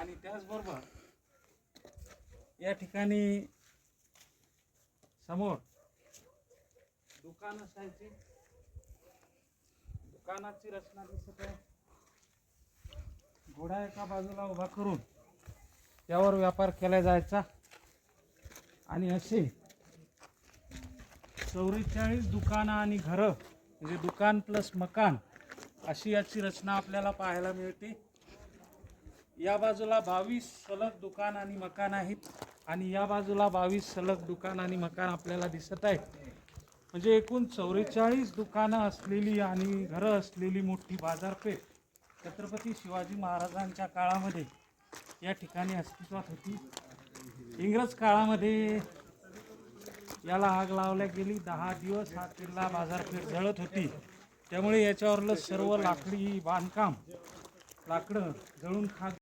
आणि त्याचबरोबर या ठिकाणी समोर दुकान असायची. दुकानाची रचना दिसत आहे. घोडा एका बाजूला उभा करून त्यावर व्यापार केला जायचा. आणि असे चौवेचाळीस दुकानं आणि घरं म्हणजे दुकान प्लस मकान अशी याची रचना आपल्याला पाहायला मिळते. या बाजूला बावीस सलग दुकान आणि मकान आहेत. आणि या बाजूला बावीस सलग दुकान आणि मकान आपल्याला दिसत आहेत. म्हणजे एकूण चौवेचाळीस दुकानं असलेली आणि घरं असलेली मोठी बाजारपेठ छत्रपती शिवाजी महाराजांच्या काळामध्ये या ठिकाणी अस्तित्वात होती. इंग्रज काळामध्ये याला आग लावल्या गेली. दहा दिवस हा किल्ला बाजारपेठ जळत होती. त्यामुळे याच्यावरलं सर्व लाकडी बांधकाम लाकडं जळून खात